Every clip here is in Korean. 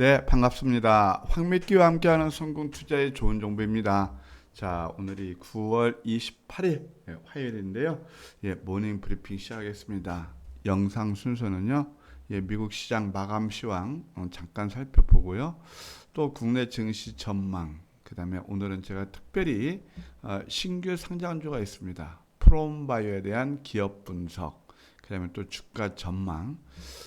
네, 반갑습니다. 황미끼와 함께하는 성공 투자의 좋은 정보입니다. 자, 오늘이 9월 28일 예, 화요일인데요. 예, 모닝 브리핑 시작하겠습니다. 영상 순서는요. 예, 미국 시장 마감 시황 어, 잠깐 살펴보고요. 또 국내 증시 전망. 그다음에 오늘은 제가 특별히 어, 신규 상장주가 있습니다. 프롬바이오에 대한 기업 분석. 그다음에 또 주가 전망.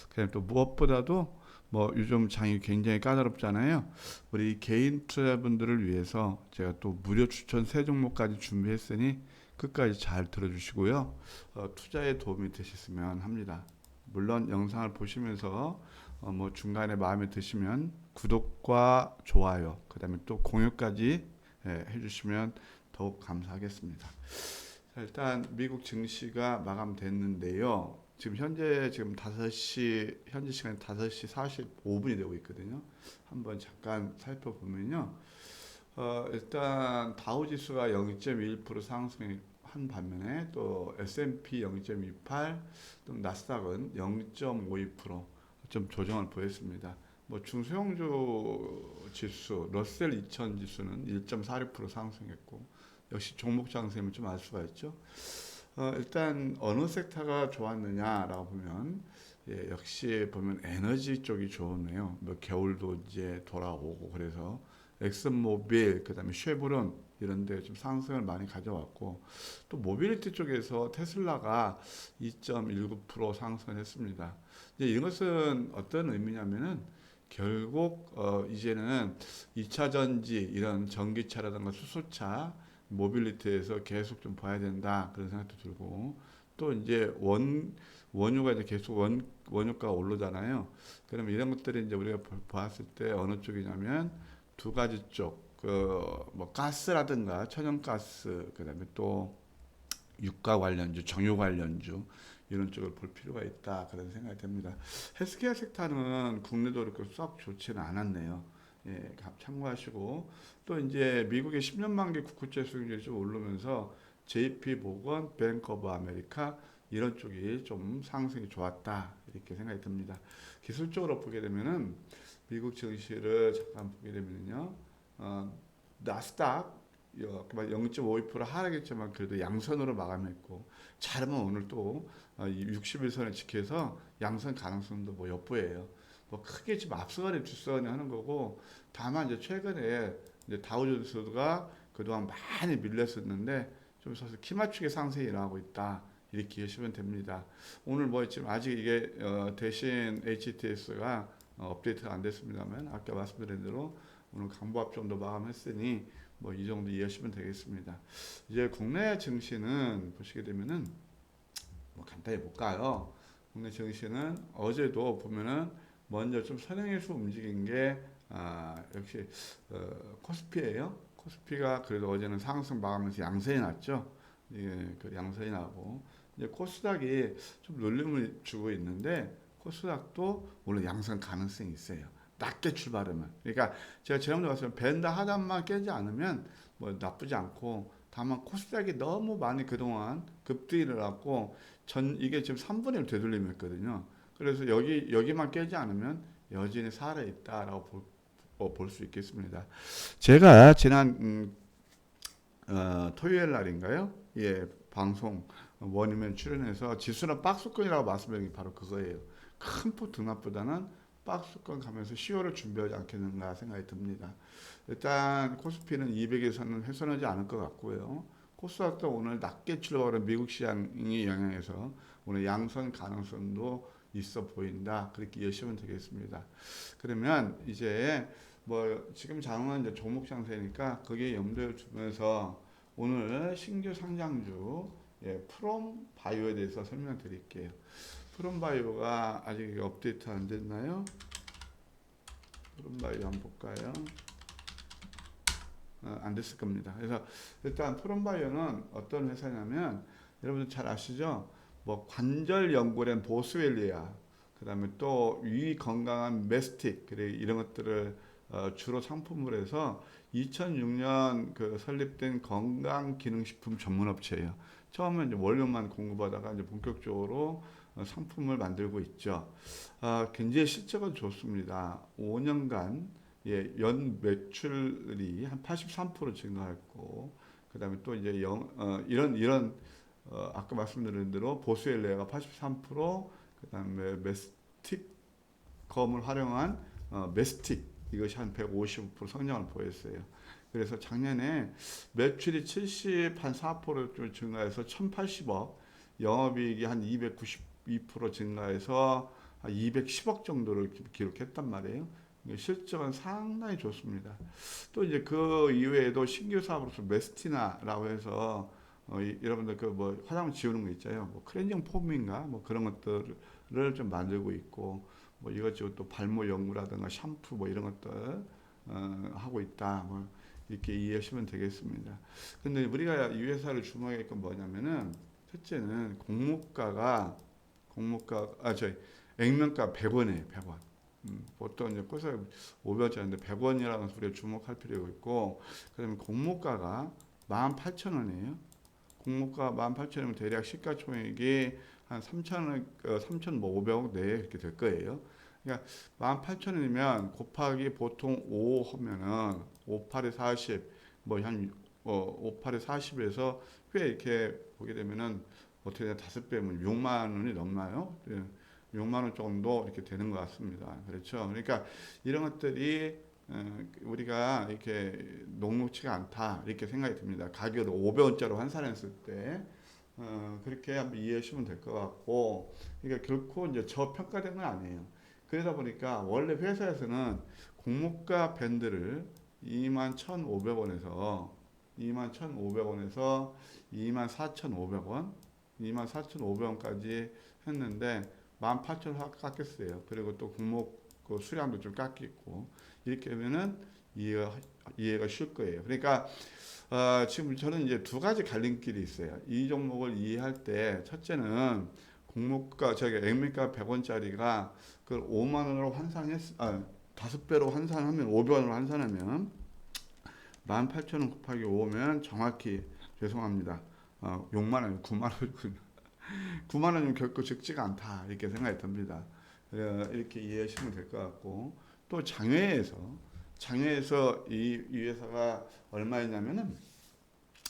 그다음에 또 무엇보다도 뭐 요즘 장이 굉장히 까다롭잖아요. 우리 개인 투자분들을 위해서 제가 또 무료 추천 세 종목까지 준비했으니 끝까지 잘 들어주시고요. 어, 투자에 도움이 되셨으면 합니다. 물론 영상을 보시면서 어, 뭐 중간에 마음에 드시면 구독과 좋아요, 그 다음에 또 공유까지 예, 해주시면 더욱 감사하겠습니다. 자, 일단 미국 증시가 마감됐는데요. 지금 현재 지금 5시 현지 시간 5시 45분이 되고 있거든요. 한번 잠깐 살펴보면요. 어, 일단 다우 지수가 0.1% 상승 한 반면에 또 S&P 0.28, 또 나스닥은 0.52%좀 조정을 보였습니다. 뭐 중소형주 지수, 러셀 2000 지수는 1.46% 상승했고 역시 종목 장세면 좀 알 수가 있죠. 어, 일단 어느 섹터가 좋았느냐라고 보면 예, 역시 보면 에너지 쪽이 좋네요. 뭐 겨울도 이제 돌아오고 그래서 엑슨모빌 그다음에 쉐보론 이런 데 좀 상승을 많이 가져왔고 또 모빌리티 쪽에서 테슬라가 2.19% 상승했습니다. 이제 이것은 어떤 의미냐면은 결국 어 이제는 2차 전지 이런 전기차라든가 수소차 모빌리티에서 계속 좀 봐야 된다 그런 생각도 들고 또 이제 원 원유가 이제 계속 원 원유가가 오르잖아요. 그러면 이런 것들이 이제 우리가 보았을 때 어느 쪽이냐면 두 가지 쪽, 그 뭐 가스라든가 천연가스, 그다음에 또 유가 관련주, 정유 관련주 이런 쪽을 볼 필요가 있다 그런 생각이 듭니다. 헬스케어 섹터는 국내도 그렇게 썩 좋지는 않았네요. 예, 참고하시고 또 이제 미국의 10년 만기 국채 수익률이 좀 오르면서 JP 모건, 뱅크 오브 아메리카 이런 쪽이 좀 상승이 좋았다 이렇게 생각이 듭니다. 기술적으로 보게 되면은 미국 증시를 잠깐 보게 되면요, 어, 나스닥 0.52% 하락했지만 그래도 양선으로 마감했고 잘하면 오늘 또 60일선을 지켜서 양선 가능성도 뭐 엿보여요. 뭐 크게 지금 앞서가는 뒷서가는 하는 거고 다만 이제 최근에 이제 다우존스가 그동안 많이 밀렸었는데 좀 서서 키 맞추게 상승이 일어나고 있다. 이렇게 보시면 됩니다. 오늘 뭐 지금 아직 이게 어 대신 HTS가 어 업데이트가 안 됐습니다만 아까 말씀드린 대로 오늘 강보합 정도 마감했으니 뭐 이 정도 이해하시면 되겠습니다. 이제 국내 증시는 보시게 되면은 뭐 간단히 볼까요? 국내 증시는 어제도 보면은 먼저 좀 선행해서 움직인 게 아, 역시 어, 코스피예요. 코스피가 그래도 어제는 상승 마감에서 양선이 났죠. 예, 그 양선이 나고 이제 코스닥이 좀 놀림을 주고 있는데 코스닥도 물론 양선 가능성이 있어요. 낮게 출발하면. 그러니까 제가 지난번에 봤으면 밴드 하단만 깨지 않으면 뭐 나쁘지 않고 다만 코스닥이 너무 많이 그동안 급등을 하고 전 이게 지금 3분의 1 되돌림했거든요. 그래서 여기 여기만 깨지 않으면 여전히 살아 있다라고 볼수 있겠습니다. 제가 지난 음, 어, 토요일 날인가요? 예, 방송 원이면 출연해서 지수는 박스권이라고 말씀드린 게 바로 그거예요. 큰폭 등락보다는 박스권 가면서 10월을 준비하지 않겠는가 생각이 듭니다. 일단 코스피는 200에서는 훼손하지 않을 것 같고요. 코스닥도 오늘 낮게 출발한 미국 시장이 영향해서 오늘 양선 가능성도 있어 보인다. 그렇게 이해하시면 되겠습니다. 그러면 이제 뭐 지금 장은 이제 종목 장세니까 거기에 염두에 두면서 오늘 신규 상장주 예, 프롬 바이오에 대해서 설명드릴게요. 프롬 바이오가 아직 업데이트 안 됐나요? 프롬 바이오 한번 볼까요? 어, 안 됐을 겁니다. 그래서 일단 프롬 바이오는 어떤 회사냐면 여러분들 잘 아시죠? 뭐 관절 연구된 보스웰리아, 그다음에 또 위 건강한 메스틱, 그래 이런 것들을 어, 주로 상품으로 해서 2006년 그 설립된 건강 기능식품 전문 업체예요. 처음에 이제 원료만 공급하다가 이제 본격적으로 어, 상품을 만들고 있죠. 아, 굉장히 실적은 좋습니다. 5년간 예, 연 매출이 한 83% 증가했고 그다음에 또 이제 영, 어, 이런 이런 어, 아까 말씀드린 대로 보스엘레가 83% 그다음에 메스틱검을 활용한 어, 메스틱 이것이 한 155% 성장을 보였어요. 그래서 작년에 매출이 70한4% 증가해서 1,080억, 영업이익이 한 292% 증가해서 한 210억 정도를 기- 기록했단 말이에요. 실적은 상당히 좋습니다. 또 이제 그 이외에도 신규 사업으로서 메스티나라고 해서 어, 이, 여러분들 그 뭐 화장품 지우는 거 있잖아요. 뭐 클렌징 폼인가 뭐 그런 것들을 좀 만들고 있고 뭐 이것저것 또 발모 연구라든가 샴푸 뭐 이런 것들 어, 하고 있다. 뭐 이렇게 이해하시면 되겠습니다. 근데 우리가 이 회사를 주목할 건 뭐냐면은 첫째는 공모가가 공모가 아 저희 액면가 100원이에요. 100원. 음, 보통 이제 꽃을 500원짜리인데 100원이라는 소리에 주목할 필요가 있고 그다음에 공모가가 18,000원이에요. 공모가 18,000원이면 대략 시가총액이 한 3,000원, 어, 3,500억 내에 이렇게 될 거예요. 그러니까 18,000원이면 곱하기 보통 5 하면은 5, 8에 40, 뭐한 어, 5, 8에 40에서 꽤 이렇게 보게 되면은 어떻게 되나 다섯 배면 6만 원이 넘나요? 예, 6만 원 정도 이렇게 되는 것 같습니다. 그렇죠. 그러니까 이런 것들이 어, 우리가 이렇게 녹록치가 않다 이렇게 생각이 듭니다. 가격을 500원짜리 환산했을 때 어, 그렇게 한번 이해하시면 될 것 같고 그러니까 결코 이제 저평가된 건 아니에요. 그러다 보니까 원래 회사에서는 공모가 밴드를 21,500원에서 21,500원에서 24,500원, 24,500원까지 했는데 18,000원 깎였어요. 그리고 또 공모 그 수량도 좀 깎이고 이렇게 하면은 이해가 이해가 쉬울 거예요. 그러니까 어, 지금 저는 이제 두 가지 갈림길이 있어요. 이 종목을 이해할 때 첫째는 공모가 저기 액면가 100원짜리가 그걸 5만 원으로 환산했 아 다섯 배로 환산하면 500원으로 환산하면 18,000원 곱하기 5면 정확히 죄송합니다. 어, 6만 원, 9만 원, 9만 원이면 결코 적지가 않다 이렇게 생각이 듭니다. 어, 이렇게 이해하시면 될 것 같고 또 장외에서 장외에서 이, 이 회사가 얼마였냐면은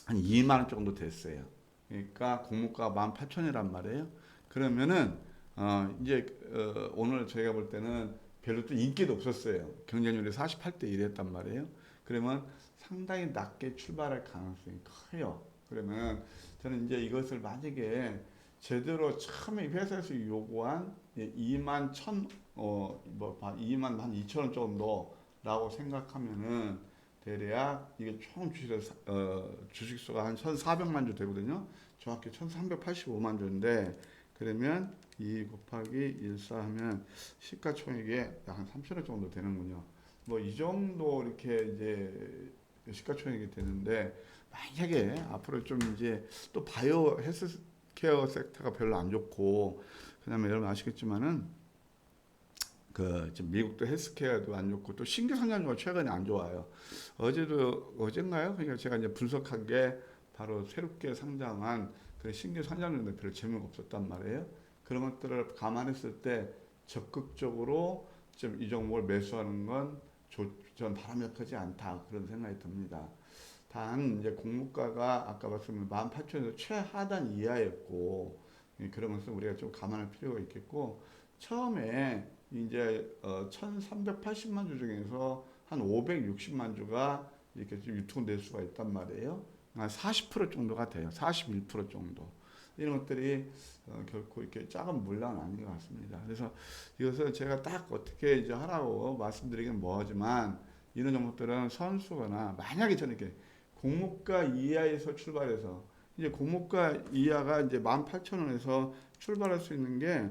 한 2만 원 정도 됐어요. 그러니까 공모가 18,000이란 말이에요. 그러면은 어, 이제 어, 오늘 저희가 볼 때는 별로 또 인기도 없었어요. 경쟁률이 48대 1이었단 말이에요. 그러면 상당히 낮게 출발할 가능성이 커요. 그러면 저는 이제 이것을 만약에 제대로 처음에 회사에서 요구한 2만 천, 어, 뭐, 2만 한 2천 원 정도라고 생각하면은 대략 이게 총 주식, 어, 주식수가 한 1,400만 주 되거든요. 정확히 1,385만 주인데 그러면 2 곱하기 1사 하면 시가총액이 약한 3천 원 정도 되는군요. 뭐 이 정도 이렇게 이제 시가총액이 되는데 만약에 앞으로 좀 이제 또 바이오 헬스케어 섹터가 별로 안 좋고 그다음에 여러분 아시겠지만은 그 지금 미국도 헬스케어도 안 좋고 또 신규 상장주가 최근에 안 좋아요. 어제도 어젠가요? 그러니까 제가 이제 분석한 게 바로 새롭게 상장한 그 신규 상장주인데 별로 재미가 없었단 말이에요. 그런 것들을 감안했을 때 적극적으로 좀 이 종목을 매수하는 건 전 바람직하지 않다 그런 생각이 듭니다. 단 이제 공모가가 아까 말씀드린 18,000에서 최하단 이하였고 예, 것을 우리가 좀 감안할 필요가 있겠고 처음에 이제 어, 1,380만 주 중에서 한 560만 주가 이렇게 좀 유통될 수가 있단 말이에요. 한 40% 정도가 돼요. 41% 정도. 이런 것들이 어, 결코 이렇게 작은 물량은 아닌 것 같습니다. 그래서 이것을 제가 딱 어떻게 이제 하라고 말씀드리긴 뭐하지만 이런 종목들은 선수거나 만약에 저는 이렇게 공모가 이하에서 출발해서 이제 공모가 이하가 이제 18,000원에서 출발할 수 있는 게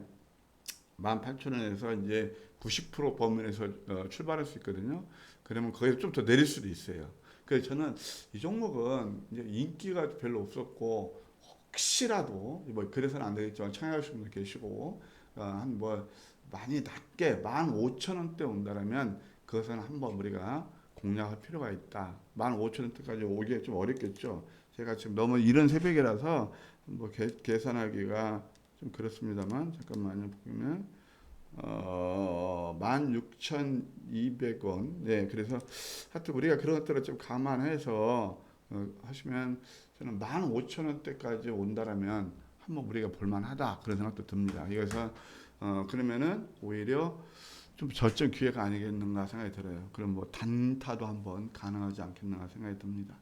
18,000원에서 이제 90% 범위에서 어, 출발할 수 있거든요. 그러면 거기서 좀 더 내릴 수도 있어요. 그래서 저는 이 종목은 이제 인기가 별로 없었고 혹시라도 뭐 그래서는 안 되겠지만 청약하시는 분들 계시고 어, 한뭐 많이 낮게 15,000원대 온다라면 그것은 한번 우리가 공략할 필요가 있다. 15,000원대까지 오기 좀 어렵겠죠. 제가 지금 너무 이른 새벽이라서 뭐 계, 계산하기가 좀 그렇습니다만 잠깐만요 보면 어 16,200원 네 그래서 하여튼 우리가 그런 것들을 좀 감안해서 어, 하시면 저는 15,000원대까지 온다라면 한번 우리가 볼만하다 그런 생각도 듭니다. 그래서 어 그러면은 오히려 좀 저점 기회가 아니겠는가 생각이 들어요. 그럼 뭐 단타도 한번 가능하지 않겠는가 생각이 듭니다.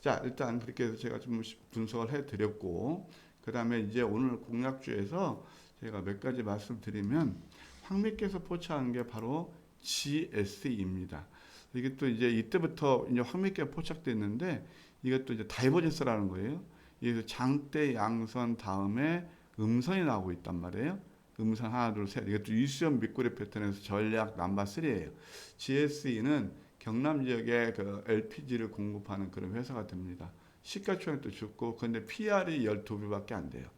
자 일단 그렇게 해서 제가 좀 분석을 해 드렸고 그 다음에 이제 오늘 공략주에서 제가 몇 가지 말씀드리면 황미께서 포착한 게 바로 GSE입니다. 이게 또 이제 이때부터 이제 황미께 포착됐는데 이것도 이제 다이버전스라는 거예요. 이게 장대 양선 다음에 음선이 나오고 있단 말이에요. 음선 하나 둘 셋. 이것도 이수연 밑구리 패턴에서 전략 넘버 3예요. GSE는 경남 지역에 그 LPG를 공급하는 그런 회사가 됩니다. 시가총액도 좋고 근데 PR이 12배밖에 안 돼요.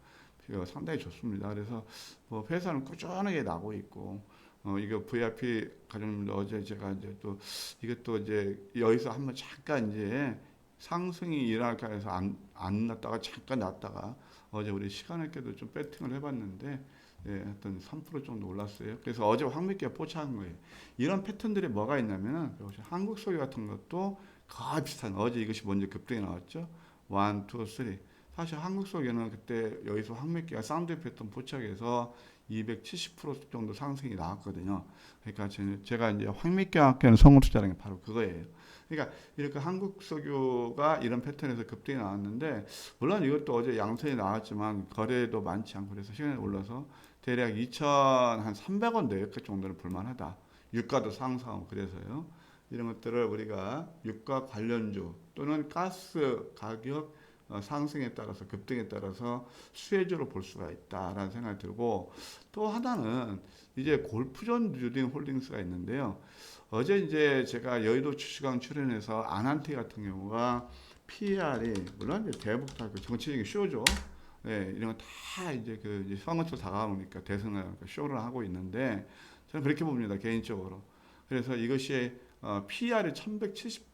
상당히 좋습니다. 그래서 뭐 회사는 꾸준하게 나고 있고 어 이거 VIP 가족님들 어제 제가 이제 또 이것도 이제 여기서 한번 잠깐 이제 상승이 일어날까 해서 안, 안 났다가 잠깐 났다가 어제 우리 시간 있게도 좀 배팅을 해봤는데 예, 하여튼 3% 정도 올랐어요. 그래서 어제 황미께 포착한 거예요. 이런 패턴들이 뭐가 있냐면은 역시 한국 소리 같은 것도 거의 비슷한 어제 이것이 먼저 급등이 나왔죠. 1, 2, 3. 사실 한국 속에는 그때 여기서 황미끼가 사운드 패턴 포착해서 270% 정도 상승이 나왔거든요. 그러니까 제- 제가 이제 황미끼와 함께하는 성우 투자라는 게 바로 그거예요. 그러니까 이렇게 한국 석유가 이런 패턴에서 급등이 나왔는데 물론 이것도 어제 양선이 나왔지만 거래도 많지 않고 그래서 시간이 올라서 대략 2,300원 내외까지 정도는 볼만하다. 유가도 상승하고 그래서요. 이런 것들을 우리가 유가 관련주 또는 가스 가격 어, 상승에 따라서 급등에 따라서 수혜주로 볼 수가 있다라는 생각이 들고 또 하나는 이제 골프존 뉴딩 홀딩스가 있는데요. 어제 이제 제가 여의도 주식왕 출연해서 아난티 같은 경우가 PR이 물론 이제 대북 정치적인 쇼죠. 네, 이런 거 다 이제 그 이제 선거철 다가오니까 대선을 쇼를 하고 있는데 저는 그렇게 봅니다 개인적으로. 그래서 이것이 어, PR이 1170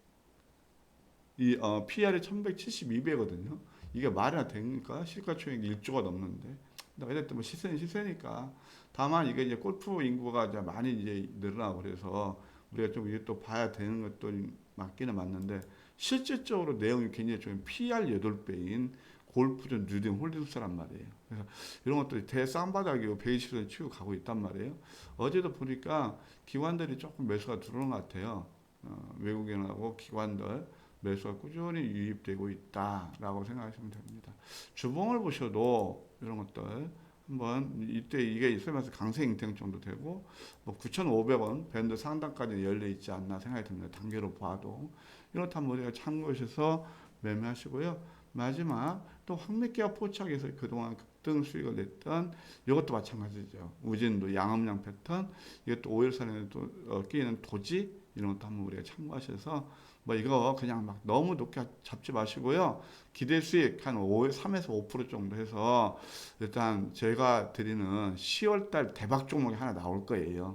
이 어, PR이 1172배거든요. 이게 말이나 됩니까? 시가총액이 1조가 넘는데. 어쨌든 뭐 시세는 시세니까. 다만 이게 이제 골프 인구가 이제 많이 이제 늘어나고 그래서 우리가 좀 이게 또 봐야 되는 것도 맞기는 맞는데 실질적으로 내용이 굉장히 좀 PR 8배인 골프전 뉴딩 홀딩스란 말이에요. 그래서 이런 것들이 대쌍바닥이고 120선 치고 가고 있단 말이에요. 어제도 보니까 기관들이 조금 매수가 들어오는 것 같아요. 어, 외국인하고 기관들 매수가 꾸준히 유입되고 있다라고 생각하시면 됩니다. 주봉을 보셔도 이런 것들 한번 이때 이게 있으면서 강세 인생 정도 되고 뭐 9,500원 밴드 상단까지 열려 있지 않나 생각이 듭니다. 단계로 봐도 이렇다면 우리가 참고하셔서 매매하시고요. 마지막 또 황미끼와 포착해서 그동안 급등 수익을 냈던 이것도 마찬가지죠. 우진도 양음양 패턴 이것도 오일선에 또 어, 끼는 도지 이런 것도 한번 우리가 참고하셔서 뭐 이거 그냥 막 너무 높게 잡지 마시고요. 기대 수익 한 5, 3에서 5% 정도 해서 일단 제가 드리는 10월 달 대박 종목이 하나 나올 거예요.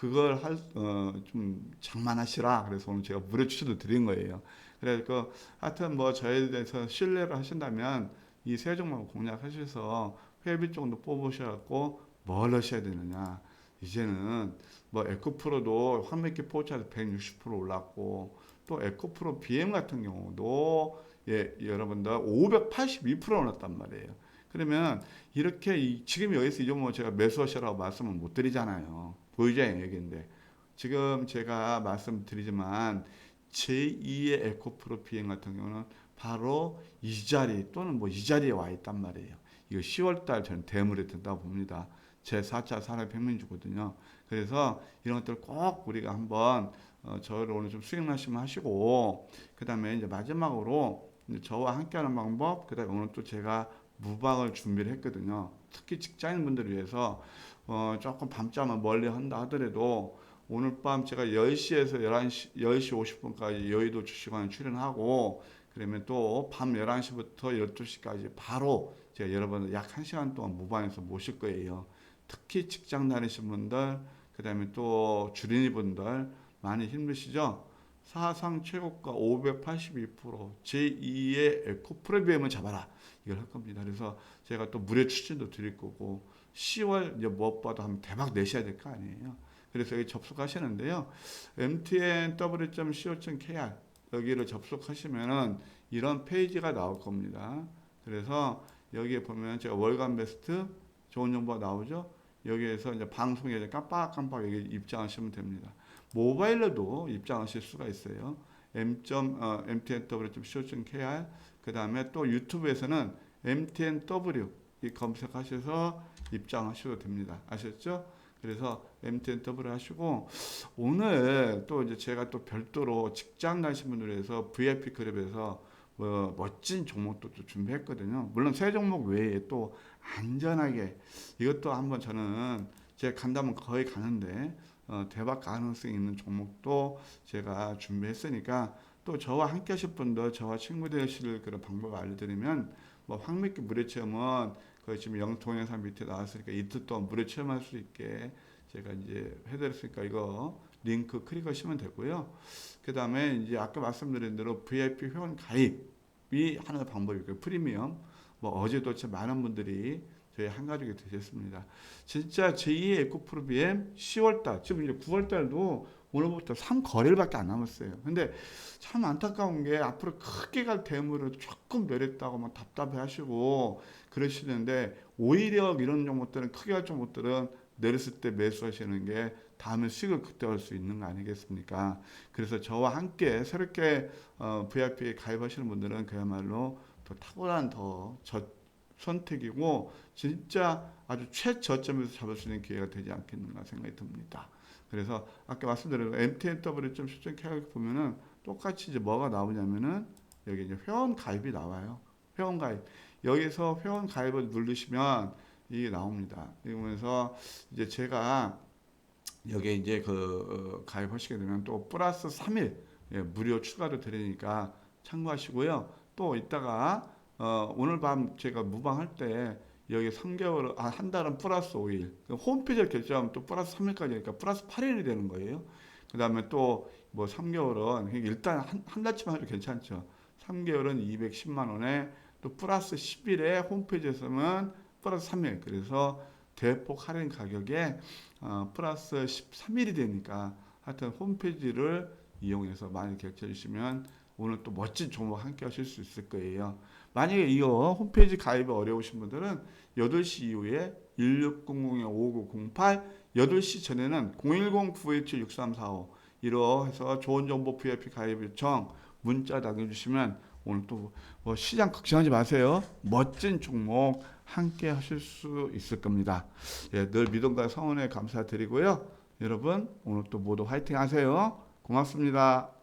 그걸 할, 어, 좀 장만하시라. 그래서 오늘 제가 무료 추천을 드린 거예요. 그래서 그 하여튼 뭐 저에 대해서 신뢰를 하신다면 이 세 종목 공략하셔서 회비 정도 뽑으셔갖고 뭘 하셔야 되느냐. 이제는 뭐 에코프로도 황미끼 포차에서 160% 올랐고 또 에코프로 BM 같은 경우도 예, 여러분들 582% 올랐단 말이에요. 그러면 이렇게 이, 지금 여기서 이 종목 제가 매수하시라고 말씀을 못 드리잖아요. 보유자의 얘기인데 지금 제가 말씀드리지만 제2의 에코프로 비행 같은 경우는 바로 이 자리 또는 뭐 이 자리에 와 있단 말이에요. 이거 10월달 저는 대물에 든다고 봅니다. 제 4차 산업혁명주거든요. 그래서 이런 것들 꼭 우리가 한번 어, 저를 오늘 좀 말씀 하시고 그 다음에 이제 마지막으로 이제 저와 함께하는 방법 그 다음에 오늘 또 제가 무방을 준비를 했거든요. 특히 직장인 분들을 위해서 어, 조금 밤잠을 멀리 한다 하더라도 오늘 밤 제가 10시에서 11시, 10시 50분까지 여의도 주식관에 출연하고 그러면 또 밤 11시부터 12시까지 바로 제가 여러분들 약 1시간 동안 무방에서 모실 거예요. 특히 직장 다니신 분들, 그 다음에 또 주린이 분들 많이 힘드시죠? 사상 최고가 582% 제2의 에코 프리미엄을 잡아라 이걸 할 겁니다. 그래서 제가 또 무료 추천도 드릴 거고 10월 이제 무엇보다 한번 대박 내셔야 될 거 아니에요. 그래서 여기 접속하시는데요. mtnw.co.kr 여기를 접속하시면은 이런 페이지가 나올 겁니다. 그래서 여기에 보면 제가 월간 베스트 좋은 정보가 나오죠. 여기에서 이제 방송에 깜빡깜빡 여기 입장하시면 됩니다. 모바일로도 입장하실 수가 있어요. m 어, mtnw.co.kr 그 다음에 또 유튜브에서는 mtnw 이 검색하셔서 입장하셔도 됩니다. 아셨죠? 그래서 mtnw 하시고 오늘 또 이제 제가 또 별도로 직장 가신 분들 위해서 VIP 클럽에서 뭐 멋진 종목도 또 준비했거든요. 물론 새 종목 외에 또 안전하게 이것도 한번 저는 제가 간다면 거의 가는데 어, 대박 가능성이 있는 종목도 제가 준비했으니까 또 저와 함께 하실 분들 저와 친구 되실 그런 방법을 알려드리면 뭐 황미기 무료 체험은 거의 지금 영 동영상 밑에 나왔으니까 이틀 동안 무료 체험할 수 있게 제가 이제 해드렸으니까 이거 링크 클릭하시면 되고요. 그 다음에 이제 아까 말씀드린 대로 VIP 회원 가입 이 하나의 방법이고요. 프리미엄. 뭐 어제도 참 많은 분들이 저희 한가족이 되셨습니다. 진짜 제2의 에코프로비엠 10월달, 지금 이제 9월달도 오늘부터 3거래일밖에 안 남았어요. 근데 참 안타까운 게 앞으로 크게 갈 대물을 조금 내렸다고 막 답답해 하시고 그러시는데 오히려 이런 종목들은 크게 갈 종목들은 내렸을 때 매수하시는 게 다음에 수익을 극대화할 수 있는 거 아니겠습니까? 그래서 저와 함께 새롭게 어, VIP에 가입하시는 분들은 그야말로 더 탁월한 더 저, 선택이고 진짜 아주 최저점에서 잡을 수 있는 기회가 되지 않겠는가 생각이 듭니다. 그래서 아까 말씀드린 MTNW 좀 실전 계약 보면은 똑같이 이제 뭐가 나오냐면은 여기 이제 회원 가입이 나와요. 회원 가입. 여기서 회원 가입을 누르시면 이게 나옵니다. 이러면서 이제 제가 여기 이제 그 어, 가입하시게 되면 또 플러스 3일 예, 무료 추가로 드리니까 참고하시고요. 또 이따가 어, 오늘 밤 제가 무방할 때 여기 3개월 아, 한 달은 플러스 5일 그 홈페이지를 결제하면 또 플러스 3일까지니까 플러스 8일이 되는 거예요. 그 다음에 또 뭐 3개월은 일단 한, 한 달치만 해도 괜찮죠. 3개월은 210만 원에 또 플러스 10일에 홈페이지에서는 플러스 3일 그래서 대폭 할인 가격에 어, 플러스 13일이 되니까 하여튼 홈페이지를 이용해서 많이 결제해 주시면 오늘 또 멋진 종목 함께 하실 수 있을 거예요. 만약에 이거 홈페이지 가입이 어려우신 분들은 8시 이후에 1600-5908 8시 전에는 010-917-6345 이로 해서 좋은 정보 VIP 가입 요청 문자 남겨주시면 오늘 또 뭐 시장 걱정하지 마세요. 멋진 종목 함께 하실 수 있을 겁니다. 예, 늘 믿음과 성원에 감사드리고요. 여러분 오늘 또 모두 화이팅 하세요. 고맙습니다.